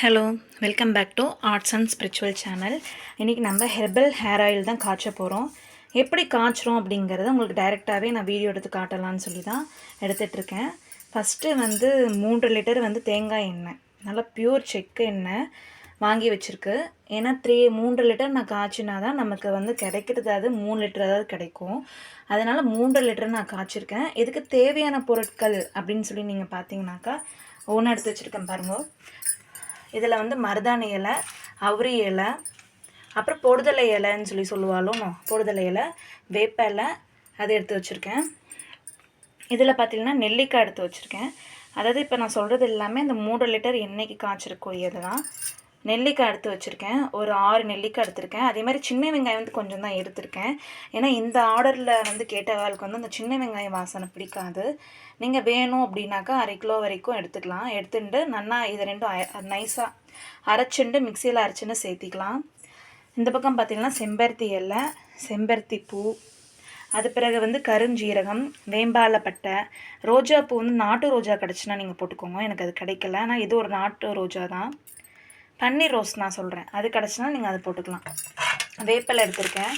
Hello welcome back to arts and spiritual channel இன்றைக்கி நம்ம herbal hair oil தான் காய்ச்ச போகிறோம் எப்படி காய்ச்சுறோம் அப்படிங்கிறத உங்களுக்கு டைரெக்டாகவே நான் வீடியோ எடுத்து காட்டலாம்னு சொல்லி தான் எடுத்துகிட்ருக்கேன் ஃபஸ்ட்டு வந்து மூன்று லிட்டர் வந்து தேங்காய் எண்ணெய். நல்லா பியூர் செக்கு எண்ணெய் வாங்கி வச்சுருக்கு. ஏன்னா த்ரீ மூன்று லிட்டர் நான் காய்ச்சினா தான் நமக்கு வந்து கிடைக்கிறது அது மூணு லிட்டர் அதாவது கிடைக்கும். அதனால் மூன்று லிட்டர் நான் காய்ச்சிருக்கேன். இதுக்கு தேவையான பொருட்கள் அப்படின்னு சொல்லி நீங்கள் பார்த்தீங்கன்னாக்கா ஒன்று எடுத்து வச்சுருக்கேன் பாருங்க. இதில் வந்து மருதாணி இலை அவுரி இலை அப்புறம் பொடுதலை இலைன்னு சொல்லி சொல்லுவாலும் பொடுதலை இலை வேப்ப இலை அதை எடுத்து வச்சுருக்கேன். இதில் பார்த்தீங்கன்னா நெல்லிக்காய் எடுத்து வச்சுருக்கேன். அதாவது இப்போ நான் சொல்கிறது எல்லாமே இந்த மூணு லிட்டர் எண்ணெய்க்கு காய்ச்சிருக்கக்கூடியது தான். நெல்லிக்காய் எடுத்து வச்சுருக்கேன். ஒரு ஆறு நெல்லிக்காய் எடுத்திருக்கேன். அதே மாதிரி சின்ன வெங்காயம் வந்து கொஞ்சம் தான் எடுத்திருக்கேன். ஏன்னா இந்த ஆர்டரில் வந்து கேட்டவாளுக்கு வந்து அந்த சின்ன வெங்காயம் வாசனை பிடிக்காது. நீங்கள் வேணும் அப்படின்னாக்கா அரை கிலோ வரைக்கும் எடுத்துக்கலாம். எடுத்துட்டு நல்லா இது ரெண்டும் நைஸாக அரைச்சிண்டு மிக்சியில் அரைச்சுன்னு சேர்த்திக்கலாம். இந்த பக்கம் பார்த்திங்கன்னா செம்பருத்தி இலை செம்பருத்தி பூ. அது பிறகு வந்து கருஞ்சீரகம் வேம்பாலப்பட்டை ரோஜா பூ வந்து நாட்டு ரோஜா கிடச்சுன்னா நீங்கள் போட்டுக்கோங்க. எனக்கு அது கிடைக்கல. ஆனால் இது ஒரு நாட்டு ரோஜா தான். பன்னீர் ரோஸ் நான் சொல்கிறேன் அது கிடச்சினா நீங்கள் அதை போட்டுக்கலாம். வேப்பிலை எடுத்திருக்கேன்.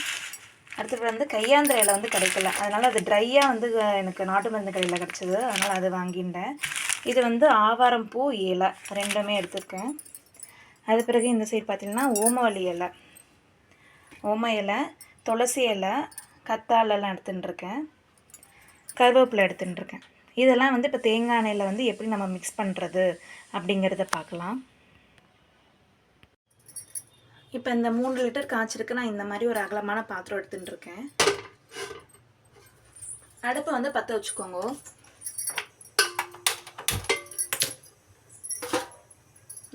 அடுத்தது வந்து கையாந்திர இலை வந்து கிடைக்கல. அதனால் அது ட்ரையாக வந்து எனக்கு நாட்டு மருந்து கடையில் கிடச்சிது. அதனால் அது வாங்கிட்டேன் இது வந்து ஆவாரம் பூ இலை. ரெண்டுமே எடுத்திருக்கேன். அது பிறகு இந்த சைடு பார்த்திங்கன்னா ஓமவல்லி இலை. ஓம இலை துளசி இலை கத்தாலெல்லாம் எடுத்துட்டுருக்கேன். கருவேப்பிலை எடுத்துட்டுருக்கேன். இதெல்லாம் வந்து இப்போ தேங்காய் எண்ணெயில் வந்து எப்படி நம்ம மிக்ஸ் பண்ணுறது அப்படிங்கிறத பார்க்கலாம். இப்போ இந்த மூணு லிட்டர் காய்ச்சிருக்கு. நான் இந்த மாதிரி ஒரு அகலமான பாத்திரம் எடுத்துட்டு இருக்கேன் அடுப்பை வந்து பற்ற வச்சுக்கோங்க.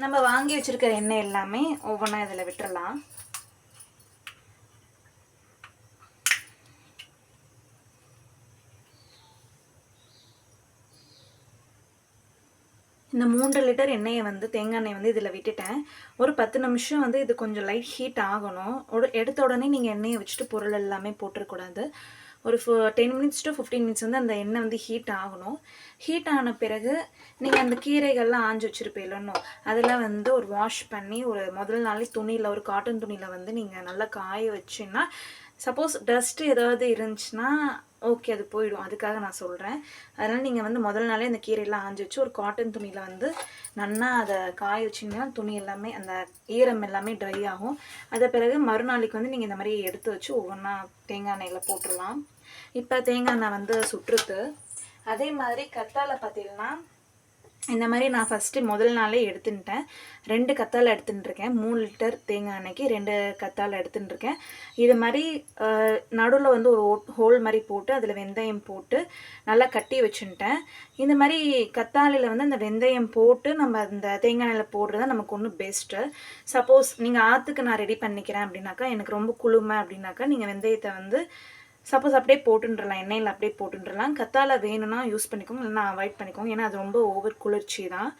நம்ம வாங்கி வச்சுருக்கிற எண்ணெய் எல்லாமே ஒவ்வொன்றா இதில் விட்டுறலாம். இந்த மூன்று லிட்டர் எண்ணெயை வந்து தேங்காய் எண்ணெய் வந்து இதில் விட்டுட்டேன். ஒரு பத்து நிமிஷம் வந்து இது கொஞ்சம் லைட் ஹீட் ஆகணும். ஒரு எடுத்த உடனே நீங்கள் எண்ணெயை வச்சுட்டு பொருள் எல்லாமே போட்டுறக்கூடாது ஒரு ten minutes to fifteen minutes வந்து அந்த எண்ணெய் வந்து ஹீட் ஆகணும். ஹீட் ஆன பிறகு நீங்கள் அந்த கீரைகள்லாம் ஆஞ்சு வச்சுருப்பீங்களோ அதெல்லாம் வந்து ஒரு வாஷ் பண்ணி ஒரு முதல் நாளே துணியில் ஒரு காட்டன் துணியில் வந்து நீங்கள் நல்லா காய வச்சுன்னா சப்போஸ் டஸ்ட்டு ஏதாவது இருந்துச்சுன்னா ஓகே அது போயிடும். அதுக்காக நான் சொல்கிறேன் அதனால் நீங்கள் வந்து முதல் நாளே அந்த கீரையெல்லாம் ஆஞ்சு வச்சு ஒரு காட்டன் துணியில் வந்து நன்னா அதை காய வச்சிங்கன்னா துணி எல்லாமே அந்த ஈரம் எல்லாமே ட்ரை ஆகும். அதை பிறகு மறுநாளைக்கு வந்து நீங்கள் இந்த மாதிரி எடுத்து வச்சு ஒவ்வொன்றா தேங்காய் எண்ணெயில் போட்டுடலாம். இப்போ தேங்காய் எண்ணெய் வந்து சுற்றுத்து அதே மாதிரி கத்தாழை பார்த்தீங்கன்னா இந்த மாதிரி நான் ஃபஸ்ட்டு முதல் நாளே எடுத்துட்டேன் ரெண்டு கத்தால் எடுத்துட்டுருக்கேன் மூணு லிட்டர் தேங்காய் அன்னைக்கு ரெண்டு கத்தால் எடுத்துட்டுருக்கேன் இது மாதிரி நடுவில் வந்து ஒரு ஹோல் மாதிரி போட்டு அதில் வெந்தயம் போட்டு நல்லா கட்டி வச்சுட்டேன் இந்த மாதிரி கத்தாழையில் வந்து அந்த வெந்தயம் போட்டு நம்ம அந்த தேங்காய் எண்ணெயில் போடுறது நமக்கு ஒன்றும் பெஸ்ட்டு சப்போஸ் நீங்கள் ஆற்றுக்கு நான் ரெடி பண்ணிக்கிறேன் அப்படின்னாக்கா எனக்கு ரொம்ப குளுமை அப்படின்னாக்கா நீங்கள் வெந்தயத்தை வந்து சப்போஸ் அப்படியே போட்டுன்றலாம் எண்ணெயில் அப்படியே போட்டுன்றலாம். கத்தால வேணும்னா யூஸ் பண்ணிக்கோங்க இல்லைன்னா அவாய்ட் பண்ணிக்கோங்க. ஏன்னா அது ரொம்ப ஓவர் குளிர்ச்சி தான்.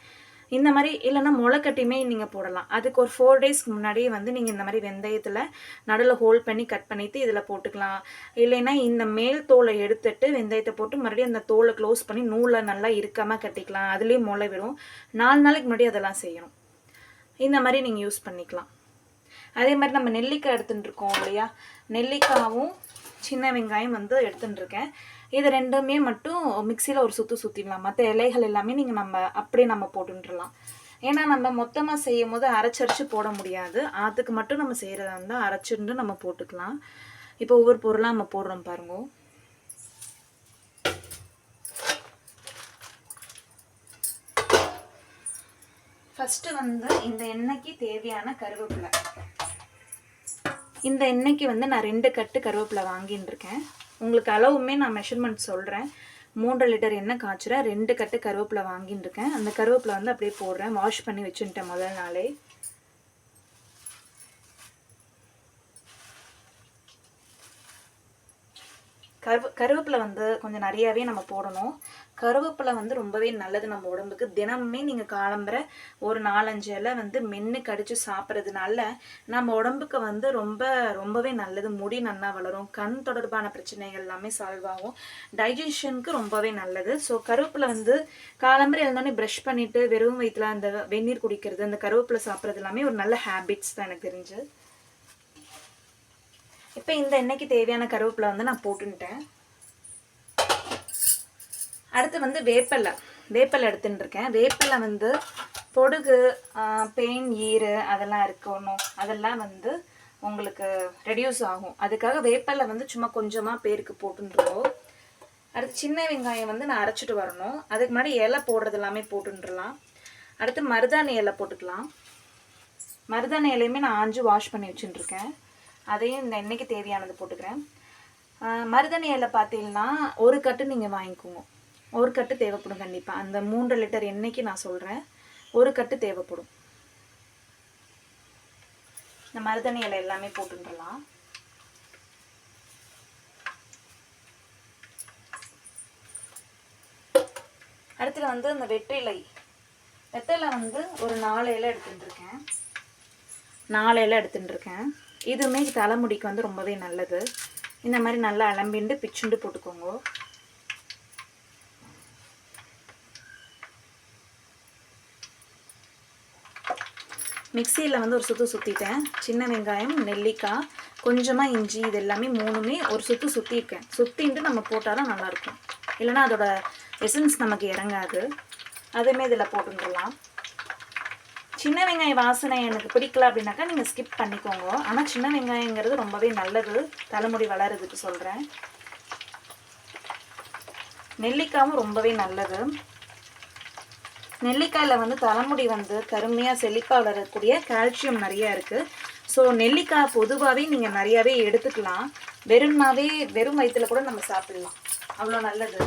இந்த மாதிரி இல்லைன்னா முளைக்கட்டியுமே நீங்கள் போடலாம். அதுக்கு ஒரு ஃபோர் டேஸ்க்கு முன்னாடியே வந்து நீங்கள் இந்த மாதிரி வெந்தயத்தில் நடுவில் ஹோல்ட் பண்ணி கட் பண்ணிவிட்டு இதில் போட்டுக்கலாம். இல்லைன்னா இந்த மேல் தோலை எடுத்துட்டு வெந்தயத்தை போட்டு மறுபடியும் அந்த தோலை க்ளோஸ் பண்ணி நூலை நல்லா இருக்காமல் கட்டிக்கலாம். அதுலேயும் முளை விடும். நாலு நாளைக்கு முன்னாடி அதெல்லாம் செய்யணும். இந்த மாதிரி நீங்கள் யூஸ் பண்ணிக்கலாம். அதே மாதிரி நம்ம நெல்லிக்காய் எடுத்துகிட்டு இருக்கோம் இல்லையா? நெல்லிக்காவும் சின்ன வெங்காயம் வந்து எடுத்துட்டுருக்கேன். இது ரெண்டுமே மட்டும் மிக்சியில் ஒரு சுற்று சுற்றிடலாம் மற்ற இலைகள் எல்லாமே நீங்கள் நம்ம அப்படியே நம்ம போட்டுன்றலாம் ஏன்னா நம்ம மொத்தமாக செய்யும் போது அரைச்சரிச்சு போட முடியாது. ஆற்றுக்கு மட்டும் நம்ம செய்கிறதா இருந்தால் அரைச்சிருந்து நம்ம போட்டுக்கலாம். இப்போ ஒவ்வொரு பொருளாக நம்ம போடுறோம் பாருங்க. ஃபஸ்ட்டு வந்து இந்த எண்ணெய்க்கு தேவையான கருவேப்பிலை. இந்த இன்னைக்கு வந்து நான் ரெண்டு கட்டு கருவேப்பிலை வாங்கின்னு இருக்கேன் உங்களுக்கு அளவுமே நான் மெஷர்மெண்ட் சொல்கிறேன் மூன்று லிட்டர் எண்ணெய் காய்ச்சுறேன். ரெண்டு கட்டு கருவேப்பிலை வாங்கின்னு இருக்கேன் அந்த கருவேப்பிலை வந்து அப்படியே போடுறேன். வாஷ் பண்ணி வச்சுட்டேன் முதல் நாளே. கருவ கருவேப்பிலை வந்து கொஞ்சம் நிறையாவே நம்ம போடணும். கருவேப்பிலை வந்து ரொம்பவே நல்லது நம்ம உடம்புக்கு. தினமுமே நீங்கள் காலம்புற ஒரு நாலஞ்சு இலை வந்து மென்று கடிச்சு சாப்பிட்றதுனால நம்ம உடம்புக்கு வந்து ரொம்ப ரொம்பவே நல்லது. முடி நல்லா வளரும். கண் தொடர்பான பிரச்சனைகள் எல்லாமே சால்வ் ஆகும். டைஜஷனுக்கு ரொம்பவே நல்லது. ஸோ கருவேப்பிலை வந்து காலம்புற எழுந்தோடனே ப்ரஷ் பண்ணிட்டு வெறும் வயிற்றுல அந்த வெந்நீர் குடிக்கிறது அந்த கருவேப்பிலை சாப்பிட்றது எல்லாமே ஒரு நல்ல ஹேபிட்ஸ் தான் எனக்கு தெரிஞ்சு. இப்போ இந்த எண்ணெய்க்கு தேவையான கருவேப்பிலை வந்து நான் போட்டுன்ட்டேன். அடுத்து வந்து வேப்பலை. வேப்பலை எடுத்துன்னு இருக்கேன் வேப்பலை வந்து பொடுகு பெயின் ஈறு அதெல்லாம் இருக்கணும். அதெல்லாம் வந்து உங்களுக்கு ரெடியூஸ் ஆகும். அதுக்காக வேப்பலை வந்து சும்மா கொஞ்சமாக பேருக்கு போட்டுருவோம் அடுத்து சின்ன வெங்காயம் வந்து நான் அரைச்சிட்டு வரணும். அதுக்கு முன்னாடி இலை போடுறது எல்லாமே போட்டுன்றலாம். அடுத்து மருதாணி இலை போட்டுக்கலாம். மருதாணி இலையுமே நான் ஆஞ்சு வாஷ் பண்ணி வச்சுட்டுருக்கேன் அதையும் இந்த எண்ணெய்க்கு தேவையானது போட்டுக்கிறேன். மருதாணி இலை பார்த்தீங்கன்னா ஒரு கட்டு நீங்கள் வாங்கிக்கோங்க. ஒரு கட்டு தேவைப்படும் கண்டிப்பாக அந்த மூன்று லிட்டர் எண்ணெய்க்கு நான் சொல்கிறேன் ஒரு கட்டு தேவைப்படும். இந்த மருதாணி இலை எல்லாமே போட்டுடலாம் அடுத்துல வந்து அந்த வெற்றிலை வெத்தலை வந்து ஒரு நாலு இலை எடுத்துட்டு இருக்கேன் நாலு இலை எடுத்துட்டு இருக்கேன் இதுவுமே தலைமுடிக்கு வந்து ரொம்பவே நல்லது. இந்த மாதிரி நல்லா அலம்பிண்டு பிச்சுண்டு போட்டுக்கோங்க. மிக்சியில் வந்து ஒரு சுற்று சுற்றிட்டேன் சின்ன வெங்காயம் நெல்லிக்காய் கொஞ்சமாக இஞ்சி இது எல்லாமே மூணுமே ஒரு சுற்று சுற்றிருக்கேன் சுற்றிட்டு நம்ம போட்டால் தான் நல்லாயிருக்கும். இல்லைன்னா அதோட எசன்ஸ் நமக்கு இறங்காது. அதுவுமே இதில் போட்டுடலாம் சின்ன வெங்காய வாசனை எனக்கு பிடிக்கல அப்படின்னாக்கா நீங்கள் ஸ்கிப் பண்ணிக்கோங்க. ஆனால் சின்ன வெங்காயங்கிறது ரொம்பவே நல்லது. தலைமுடி வளருதுக்கு சொல்கிறேன் நெல்லிக்காவும் ரொம்பவே நல்லது. நெல்லிக்காயில் வந்து தலைமுடி வந்து கருமையாக செழிப்பாக வளரக்கூடிய கால்சியம் நிறைய இருக்குது ஸோ நெல்லிக்காய் பொதுவாகவே நீங்கள் நிறையாவே எடுத்துக்கலாம். வெறும்னாவே வெறும் வயிற்றுல கூட நம்ம சாப்பிடலாம். அவ்வளோ நல்லது.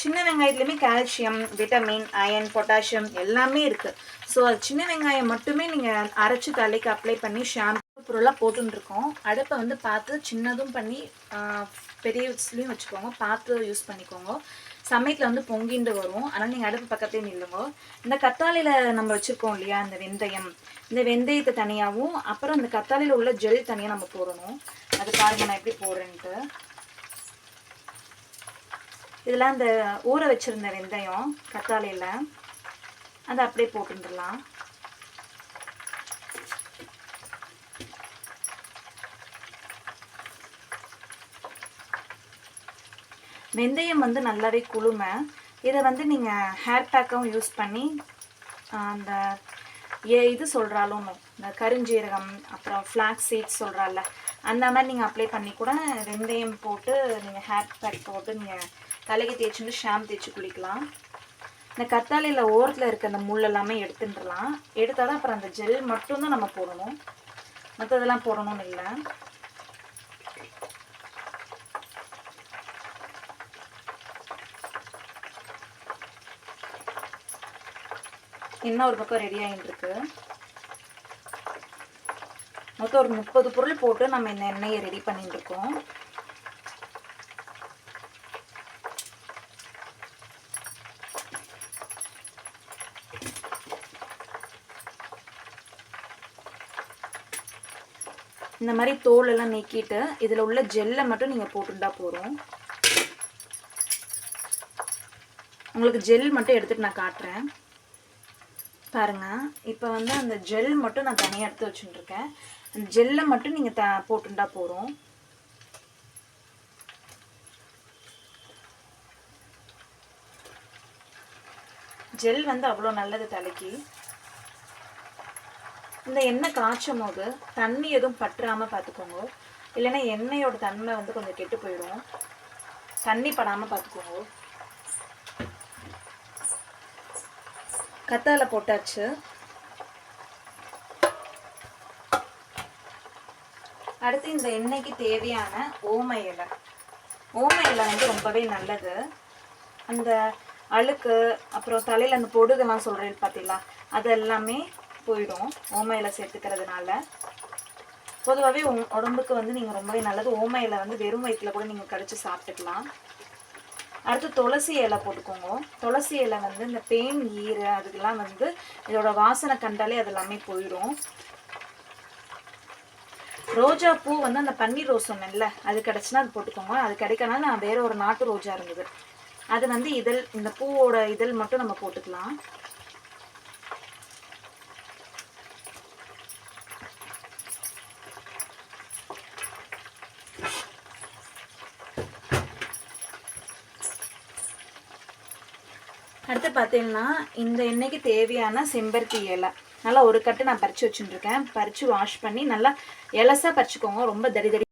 சின்ன வெங்காயத்துலேயுமே கால்சியம் விட்டமின் அயன் பொட்டாசியம் எல்லாமே இருக்குது ஸோ அது சின்ன வெங்காயம் மட்டுமே நீங்கள் அரைச்சி தலைக்கு அப்ளை பண்ணி ஷாம்பு பொருளாக போட்டுருக்கோம் அடுப்பை வந்து பார்த்து சின்னதும் பண்ணி ஆஹ், பெரிய வச்சுக்கோங்க. பார்த்து யூஸ் பண்ணிக்கோங்க. சமயத்தில் வந்து பொங்கிண்டு வரும். ஆனால் நீங்கள் அடுப்பு பக்கத்தே நில்லுங்க. இந்த கத்தாழையில் நம்ம வச்சுருக்கோம் இல்லையா இந்த வெந்தயம். இந்த வெந்தயத்தை தனியாகவும் அப்புறம் இந்த கத்தாழையில் உள்ள ஜெல் தனியாக நம்ம போடணும். அது பாருங்க நான் எப்படி போடுறேன்ட்டு. இதெல்லாம் அந்த ஊற வச்சிருந்த வெந்தயம் கத்தாழையில். அதை அப்படியே போட்டுடலாம். வெந்தயம் வந்து நல்லாவே குளுமை. இதை வந்து நீங்கள் ஹேர் பேக்காகவும் யூஸ் பண்ணி அந்த ஏ இது சொல்கிறாலும் இந்த கருஞ்சீரகம் அப்புறம் ஃப்ளாக்ஸ் சீட்ஸ் சொல்கிறால அந்த மாதிரி நீங்கள் அப்ளை பண்ணி கூட வெந்தயம் போட்டு நீங்கள் ஹேர் பேக் போட்டு நீங்கள் தலைக்கு தேய்ச்சிட்டு ஷாம் தேய்ச்சி குளிக்கலாம். இந்த கத்தாழையில் ஓரத்தில் இருக்க அந்த முள் எல்லாமே எடுத்துட்டுலாம் எடுத்தால் தான் அப்புறம் அந்த ஜெல் மட்டும்தான் நம்ம போடணும். மற்றதெல்லாம் போடணும்னு இல்லை. இன்னும் ஒரு பக்கம் ரெடி ஆகிட்டு இருக்கு மொத்தம் ஒரு முப்பது பொருள் போட்டு நம்ம இந்த எண்ணெயை ரெடி பண்ணிட்டு இருக்கோம் இந்த மாதிரி தோல் எல்லாம் நீக்கிட்டு இதில் உள்ள ஜெல்லை மட்டும் நீங்கள் போட்டுட்டா போதும். உங்களுக்கு ஜெல் மட்டும் எடுத்துட்டு நான் காட்டுறேன். பாருங்கள் இப்போ வந்து அந்த ஜெல் மட்டும் நான் தனியாக எடுத்து வச்சுட்டுருக்கேன். அந்த ஜெல்லை மட்டும் நீங்கள் த போட்டுண்டா போதும். ஜெல் வந்து அவ்வளோ நல்லது தலைக்கு. இந்த எண்ணெய் காய்ச்சும் போது தண்ணி எதுவும் பற்றாமல் பார்த்துக்கோங்க இல்லைன்னா எண்ணெயோட தன்மை வந்து கொஞ்சம் கெட்டு போயிடும் தண்ணி படாமல் பார்த்துக்கோங்க கத்தால போட்டாச்சு. அடுத்து இந்த எண்ணெய்க்கு தேவையான ஓம இலை. ஓம இலை வந்து ரொம்பவே நல்லது. அந்த அழுக்கு அப்புறம் தலையில் அந்த பொடுகெல்லாம் சொல்கிறேன் பார்த்தீங்களா அது எல்லாமே போயிடும் ஓம இலை சேர்த்துக்கிறதுனால. பொதுவாகவே உடம்புக்கு வந்து நீங்கள் ரொம்பவே நல்லது. ஓம இலை வந்து வெறும் வயிற்றுல கூட நீங்கள் கடிச்சு சாப்பிட்டுக்கலாம். அடுத்து துளசி இலை போட்டுக்கோங்க. துளசி இலை வந்து இந்த பேன் ஈர அதுக்கெல்லாம் வந்து இதோட வாசனை கண்டாலே அது எல்லாமே போயிடும் ரோஜா பூ வந்து அந்த பன்னீர் ரோஸ் சொன்னேன்ல அது கிடச்சுன்னா அது போட்டுக்கோங்க. அது கிடைக்கனா நான் வேற ஒரு நாட்டு ரோஜா இருந்தது. அது வந்து இதழ் இந்த பூவோட இதழ் மட்டும் நம்ம போட்டுக்கலாம் அடுத்து பார்த்தீங்கன்னா இந்த எண்ணெய்க்கு தேவையான செம்பருத்தி இலை. நல்லா ஒரு கட்டு நான் பறித்து வச்சுட்டுருக்கேன். பறித்து வாஷ் பண்ணி நல்லா இலசாக பறிச்சுக்கோங்க. ரொம்ப தடி தடி.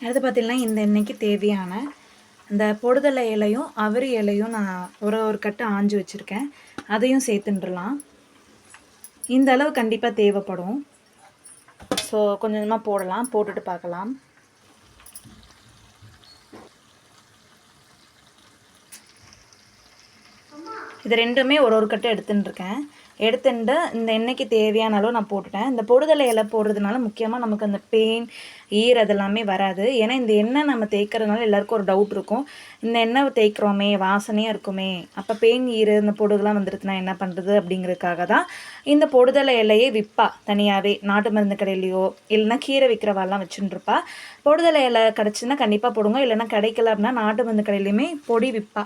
அடுத்து பார்த்தீங்கன்னா இந்த எண்ணெய்க்கு தேவையான இந்த பொடுதலை இலையும் அவரி இலையும் நான் ஒரு ஒரு கட்டு ஆஞ்சு வச்சுருக்கேன். அதையும் சேர்த்துட்டுலாம் இந்த அளவு கண்டிப்பாக தேவைப்படும். ஸோ கொஞ்சம் கொஞ்சமாக போடலாம். போட்டுட்டு பார்க்கலாம். இது ரெண்டுமே ஒரு ஒரு கட்டு எடுத்துன்னு இருக்கேன் எடுத்துட்டு இந்த எண்ணெய்க்கு தேவையான அளவு நான் போட்டுட்டேன். இந்த பொடுதலை இலை போடுறதுனால முக்கியமாக நமக்கு அந்த பெயின் ஈர் அதெல்லாமே வராது. ஏன்னா இந்த எண்ணெய் நம்ம தேய்க்கிறதுனால எல்லாருக்கும் ஒரு டவுட் இருக்கும். இந்த எண்ணெய் தேய்க்கிறோமே வாசனையாக இருக்குமே அப்போ பெயின் ஈர் இந்த பொடுகெல்லாம் வந்துருச்சுன்னா என்ன பண்ணுறது அப்படிங்கிறதுக்காக தான் இந்த பொடுதலை இலையே விற்பா தனியாகவே நாட்டு மருந்து கடையிலையோ இல்லைன்னா கீரை விற்கிறவாலாம் வச்சுட்டுருப்பா பொடுதலை இலை கிடச்சுன்னா கண்டிப்பாக போடுங்க. இல்லைன்னா கிடைக்கல அப்படின்னா நாட்டு மருந்து கடையிலையுமே பொடி விற்பா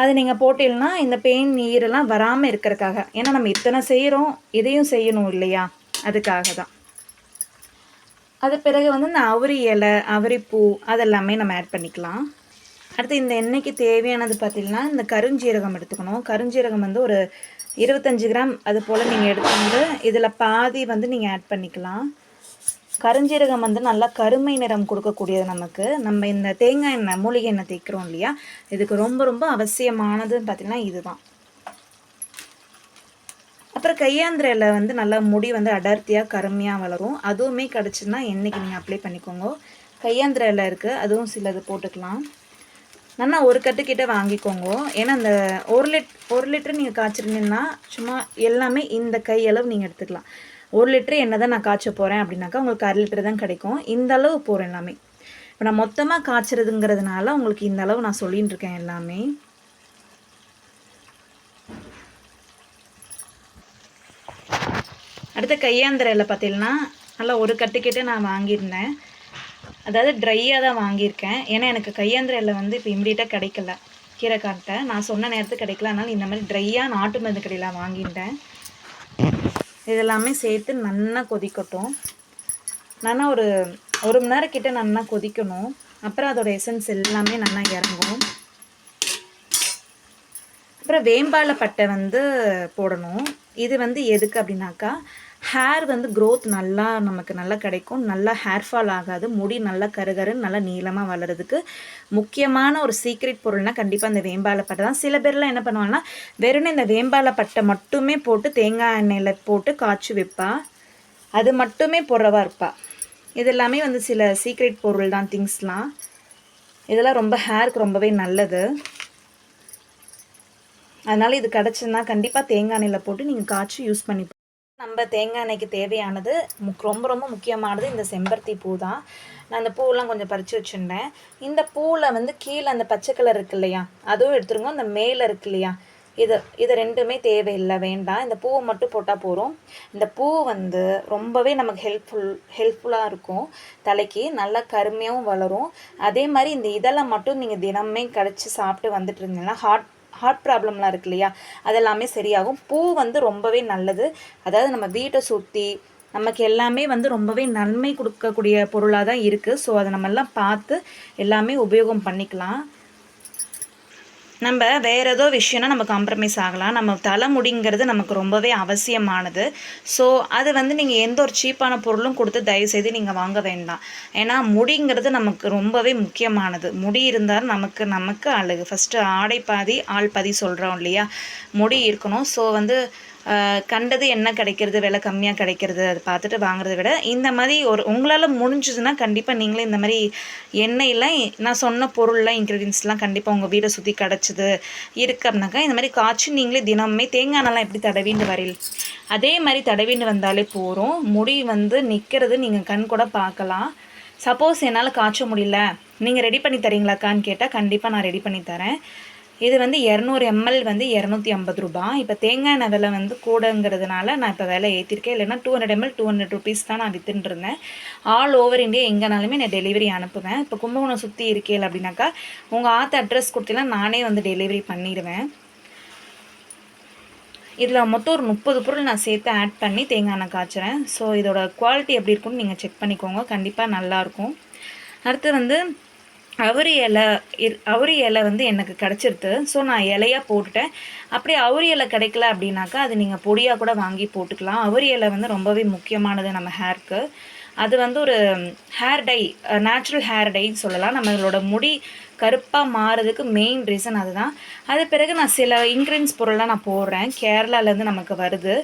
அது நீங்கள் போட்டீங்கன்னா இந்த பெயின் நீரெல்லாம் வராமல் இருக்கிறதுக்காக. ஏன்னா நம்ம இத்தனை செய்கிறோம் இதையும் செய்யணும் இல்லையா? அதுக்காக தான். அது பிறகு வந்து இந்த அவரி இலை அவரிப்பூ அதெல்லாமே நம்ம ஆட் பண்ணிக்கலாம். அடுத்து இந்த எண்ணெய்க்கு தேவையானது பார்த்திங்கன்னா இந்த கருஞ்சீரகம் எடுத்துக்கணும். கருஞ்சீரகம் வந்து ஒரு இருபத்தஞ்சி கிராம் அது போல் நீங்கள் எடுத்துட்டு இதில் பாதி வந்து நீங்கள் ஆட் பண்ணிக்கலாம். கருஞ்சீரகம் வந்து நல்லா கருமை நிறம் கொடுக்கக்கூடியது நமக்கு. நம்ம இந்த தேங்காய் எண்ணெய் மூலிகை எண்ணெய் தேய்க்கிறோம் இல்லையா? இதுக்கு ரொம்ப ரொம்ப அவசியமானதுன்னு பார்த்திங்கன்னா இதுதான். அப்புறம் கையாந்திரையில் வந்து நல்லா முடி வந்து அடர்த்தியாக கருமையாக வளரும். அதுவுமே கிடச்சுன்னா என்றைக்கு நீங்கள் அப்ளை பண்ணிக்கோங்க. கையாந்திரையில் இருக்குது அதுவும் சிலது போட்டுக்கலாம். நல்லா ஒரு கட்டுக்கிட்ட வாங்கிக்கோங்க. ஏன்னா அந்த ஒரு லிட் ஒரு லிட்டர் நீங்கள் காய்ச்சிருந்தீங்கன்னா சும்மா எல்லாமே இந்த கையளவு நீங்கள் எடுத்துக்கலாம். ஒரு லிட்டரு என்ன தான் நான் காய்ச்ச போகிறேன் அப்படின்னாக்கா உங்களுக்கு அரை லிட்டர் தான் கிடைக்கும். இந்த அளவு போகிறேன் எல்லாமே. இப்போ நான் மொத்தமாக காய்ச்சறதுங்கிறதுனால உங்களுக்கு இந்த அளவு நான் சொல்லின்னு இருக்கேன் எல்லாமே. அடுத்த கையாந்திரையில் பார்த்தீங்கன்னா நல்லா ஒரு கட்டுக்கிட்டே நான் வாங்கியிருந்தேன். அதாவது ட்ரையாக தான் வாங்கியிருக்கேன். ஏன்னா எனக்கு கையாந்திரையில் வந்து இப்போ இம்மிடியட்டாக கிடைக்கல. கீரைக்காட்டை நான் சொன்ன நேரத்துக்கு கிடைக்கல. அதனால் இந்த மாதிரி ட்ரையாக நாட்டு மருந்து கடையில் வாங்கிட்டேன் இதெல்லாமே சேர்த்து நல்லா கொதிக்கட்டும். நல்லா ஒரு ஒரு மணி நேரம் கிட்டே நல்லா கொதிக்கணும். அப்புறம் அதோட எசன்ஸ் எல்லாமே நல்லா இறங்கும். அப்புறம் வேம்பால பட்டை வந்து போடணும். இது வந்து எதுக்கு அப்படின்னாக்கா ஹேர் வந்து க்ரோத் நல்லா நமக்கு நல்லா கிடைக்கும். நல்லா ஹேர் ஃபால் ஆகாது. முடி நல்லா கருகருன்னு நல்லா நீளமாக வளர்கிறதுக்கு முக்கியமான ஒரு சீக்ரெட் பொருள்னால் கண்டிப்பாக அந்த வேம்பாலை பட்டை தான். சில பேர்லாம் என்ன பண்ணுவாங்கன்னா வெறும் இந்த வேம்பால பட்டை மட்டுமே போட்டு தேங்காய் எண்ணெயில் போட்டு காய்ச்சி வைப்பா. அது மட்டுமே போடுறவா இருப்பா. இது எல்லாமே வந்து சில சீக்ரெட் பொருள் தான் திங்ஸ்லாம் இதெல்லாம் ரொம்ப ஹேருக்கு ரொம்பவே நல்லது. அதனால் இது கிடச்சதுன்னா கண்டிப்பாக தேங்காய் எண்ணெயில் போட்டு நீங்கள் காய்ச்சி யூஸ் பண்ணி நம்ம தேங்காய் எண்ணெய்க்கு தேவையானது முக் ரொம்ப ரொம்ப முக்கியமானது இந்த செம்பருத்தி பூ தான் நான் அந்த பூவெல்லாம் கொஞ்சம் பறித்து வச்சுருந்தேன். இந்த பூவில் வந்து கீழே அந்த பச்சை கலர் இருக்கு இல்லையா அதுவும் எடுத்துருங்க. அந்த மேலே இருக்கு இல்லையா இது இது ரெண்டுமே தேவையில்லை வேண்டாம். இந்த பூவை மட்டும் போட்டால் போகிறோம் இந்த பூ வந்து ரொம்பவே நமக்கு ஹெல்ப்ஃபுல் ஹெல்ப்ஃபுல்லாக இருக்கும் தலைக்கு. நல்லா கருமையாகவும் வளரும். அதே மாதிரி இந்த இதெல்லாம் மட்டும் நீங்கள் தினமே கடிச்சு சாப்பிட்டு வந்துட்டு இருந்தீங்கன்னா ஹார்ட் ஹார்ட் ப்ராப்ளம்லாம் இருக்கு இல்லையா? அதெல்லாமே சரியாகும். பூ வந்து ரொம்பவே நல்லது. அதாவது நம்ம வீட்டை சுற்றி நமக்கு எல்லாமே வந்து ரொம்பவே நன்மை கொடுக்கக்கூடிய பொருளாக தான் இருக்குது ஸோ அதை நம்ம எல்லாம் பார்த்து எல்லாமே உபயோகம் பண்ணிக்கலாம். நம்ம வேறு ஏதோ விஷயம்னா நம்ம காம்ப்ரமைஸ் ஆகலாம். நம்ம தலைமுடிங்கிறது நமக்கு ரொம்பவே அவசியமானது. ஸோ அது வந்து நீங்கள் எந்த ஒரு சீப்பான பொருளும் கொடுத்து தயவுசெய்து நீங்கள் வாங்க வேண்டாம். ஏன்னா முடிங்கிறது நமக்கு ரொம்பவே முக்கியமானது. முடி இருந்தால் நமக்கு நமக்கு அழகு. ஃபஸ்ட்டு ஆடை பாதி ஆள் பாதி சொல்கிறோம் இல்லையா? முடி இருக்கணும். ஸோ வந்து கண்டது என்ன கிடைக்கிறது விலை கம்மியாக கிடைக்கிறது அதை பார்த்துட்டு வாங்குறத விட இந்த மாதிரி ஒரு உங்களால் முடிஞ்சதுன்னா கண்டிப்பாக நீங்களே இந்த மாதிரி எண்ணெயில் நான் சொன்ன பொருள்லாம் இன்க்ரீடியன்ஸ்லாம் கண்டிப்பாக உங்கள் வீடை சுற்றி கிடச்சிது இருக்கு அப்படின்னாக்கா இந்த மாதிரி காய்ச்சி நீங்களே தினமுமே தேங்காய் எண்ணெய்லாம் எப்படி தடவிண்டு வரையில். அதே மாதிரி தடவிண்டு வந்தாலே போகிறோம் முடி வந்து நிற்கிறது நீங்கள் கண் கூட பார்க்கலாம். சப்போஸ் என்னால் காய்ச்ச முடியல. நீங்கள் ரெடி பண்ணி தரீங்களாக்கான்னு கேட்டால் கண்டிப்பாக நான் ரெடி பண்ணி தரேன். இது வந்து இரநூறு எம்எல் வந்து இரநூத்தி ஐம்பது ரூபா. இப்போ தேங்காய் எண்ணெய் விலை வந்து கூடங்கிறதுனால நான் இப்போ விலை ஏற்றிருக்கேன் இல்லைன்னா two hundred ML two hundred rupees தான் நான் வித்துட்டு ஆல் ஓவர் இந்தியா எங்கேனாலுமே நான் டெலிவரி அனுப்புவேன். இப்போ கும்பகோணம் சுற்றி இருக்கேன் அப்படின்னாக்கா உங்கள் ஆத்த அட்ரஸ் கொடுத்தீங்கன்னா நானே வந்து டெலிவரி பண்ணிடுவேன். இதில் மொத்தம் ஒரு முப்பது பொருள் நான் சேர்த்து ஆட் பண்ணி தேங்காய் எண்ணெய் காய்ச்சுறேன். ஸோ இதோட குவாலிட்டி எப்படி இருக்கும்னு நீங்கள் செக் பண்ணிக்கோங்க. கண்டிப்பாக நல்லாயிருக்கும் அடுத்து வந்து அவரி இலை அவரி இலை வந்து எனக்கு கிடச்சிருது ஸோ நான் இலையாக போட்டுட்டேன். அப்படியே அவரி இலை கிடைக்கல அப்படின்னாக்கா அது நீங்கள் பொடியாக கூட வாங்கி போட்டுக்கலாம். அவரி இலை வந்து ரொம்பவே முக்கியமானது நம்ம ஹேருக்கு அது வந்து ஒரு ஹேர் டை நேச்சுரல் ஹேர் டைன்னு சொல்லலாம். நம்மளோட முடி கருப்பாக மாறுறதுக்கு மெயின் ரீசன் அதுதான். அது பிறகு நான் சில இன்க்ரீடியன்ஸ் பொருள்லாம் நான் போடுறேன். கேரளாலேருந்து நமக்கு வருது.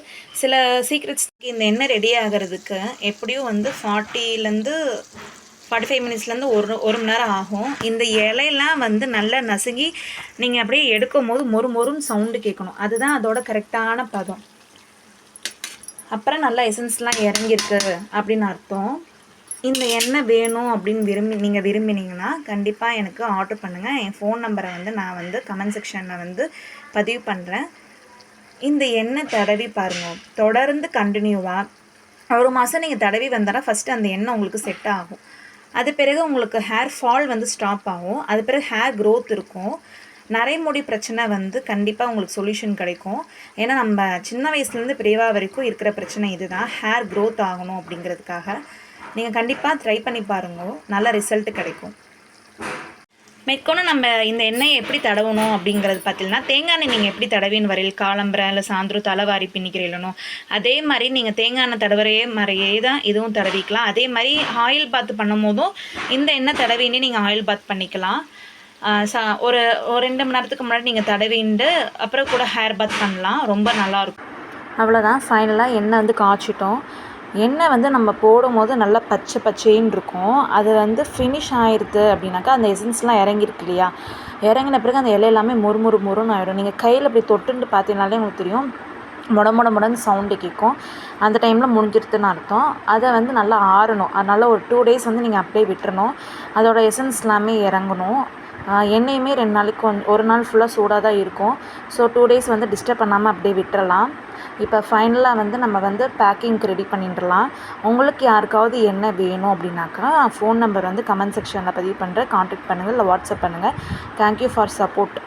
சில சீக்ரெட்ஸ் இந்த எண்ணெய் ரெடி ஆகிறதுக்கு எப்படியும் வந்து ஃபார்ட்டிலேருந்து ஃபார்ட்டி ஃபைவ் மினிட்ஸ்லேருந்து ஒரு ஒரு மணி நேரம் ஆகும். இந்த இலையெல்லாம் வந்து நல்லா நசுங்கி நீங்கள் அப்படியே எடுக்கும் போது மொறு மொறும் சவுண்டு கேட்கணும். அதுதான் அதோட கரெக்டான பதம். அப்புறம் நல்லா எசன்ஸ்லாம் இறங்கியிருக்கு அப்படின்னு அர்த்தம். இந்த எண்ணெய் வேணும் அப்படின்னு விரும்பி நீங்கள் விரும்பினீங்கன்னா கண்டிப்பாக எனக்கு ஆர்டர் பண்ணுங்கள் என் ஃபோன் நம்பரை வந்து நான் வந்து கமெண்ட் செக்ஷனில் வந்து பதிவு பண்ணுறேன் இந்த எண்ணெய் தடவி பாருங்கள் தொடர்ந்து கண்டினியூவாக ஒரு மாதம் நீங்கள் தடவி வந்தால் ஃபஸ்ட்டு அந்த எண்ணெய் உங்களுக்கு செட் ஆகும். அது பிறகு உங்களுக்கு ஹேர் ஃபால் வந்து ஸ்டாப் ஆகும். அது பிறகு ஹேர் க்ரோத் இருக்கும். நரைமுடி பிரச்சனை வந்து கண்டிப்பாக உங்களுக்கு சொல்யூஷன் கிடைக்கும். ஏன்னா நம்ம சின்ன வயசுலேருந்து பெரியவா வரைக்கும் இருக்கிற பிரச்சனை இதுதான். ஹேர் க்ரோத் ஆகணும் அப்படிங்கிறதுக்காக. நீங்கள் கண்டிப்பாக ட்ரை பண்ணி பாருங்க. நல்ல ரிசல்ட் கிடைக்கும். மேற்கொண்டு நம்ம இந்த எண்ணெயை எப்படி தடவணும் அப்படிங்கிறது பார்த்தீங்கன்னா தேங்காய் எண்ணெய் நீங்கள் எப்படி தடவின்னு வரையில் காலம்பரை இல்லை சாயந்தரம் தலைவாரி பின்னிக்கிறீங்களோ அதே மாதிரி நீங்கள் தேங்காய் எண்ணெய் தடவரையே மாதிரியே தான் இதுவும் தடவிக்கலாம். அதே மாதிரி ஆயில் பாத் பண்ணும் போதும் இந்த எண்ணெய் தடவினே நீங்கள் ஆயில் பாத் பண்ணிக்கலாம். சா ஒரு ஒரு ரெண்டு மணி நேரத்துக்கு முன்னாடி நீங்கள் தடவிண்டு அப்புறம் கூட ஹேர் பாத் பண்ணலாம். ரொம்ப நல்லாயிருக்கும் அவ்வளோதான் ஃபைனலாக எண்ணெய் வந்து காய்ச்சிட்டோம். எண்ணெய் வந்து நம்ம போடும் போது நல்லா பச்சை பச்சைன்னு இருக்கும். அது வந்து ஃபினிஷ் ஆயிடுது அப்படின்னாக்கா அந்த எசன்ஸ்லாம் இறங்கியிருக்கு இல்லையா? இறங்கின பிறகு அந்த இலை எல்லாமே மொறு மொறு மொறுன்னு ஆகிடும் நீங்கள் கையில் அப்படி தொட்டுன்னு பார்த்தீங்கனாலே உங்களுக்கு தெரியும். முட முட முடன்னு சவுண்டு கேட்கும். அந்த டைமில் முடிஞ்சிருதுன்னு அர்த்தம். அதை வந்து நல்லா ஆறணும். அதனால் ஒரு டூ டேஸ் வந்து நீங்கள் அப்படியே விட்டுறணும். அதோட எசன்ஸ் எல்லாமே இறங்கணும். எண்ணெயுமே ரெண்டு நாளைக்கு ஒரு நாள் ஃபுல்லாக சூடாக தான் இருக்கும். ஸோ டூ டேஸ் வந்து டிஸ்டர்ப் பண்ணாமல் அப்படியே விட்டுறலாம். இப்போ ஃபைனலாக வந்து நம்ம வந்து பேக்கிங்க்கு ரெடி பண்ணிட்டுலாம் உங்களுக்கு யாருக்காவது என்ன வேணும் அப்படின்னாக்கா ஃபோன் நம்பர் வந்து கமெண்ட் செக்ஷனில் பதிவு பண்ணுறேன் காண்டாக்ட் பண்ணுங்கள் இல்லை வாட்ஸ்அப் பண்ணுங்கள் தேங்க்யூ ஃபார் சப்போர்ட்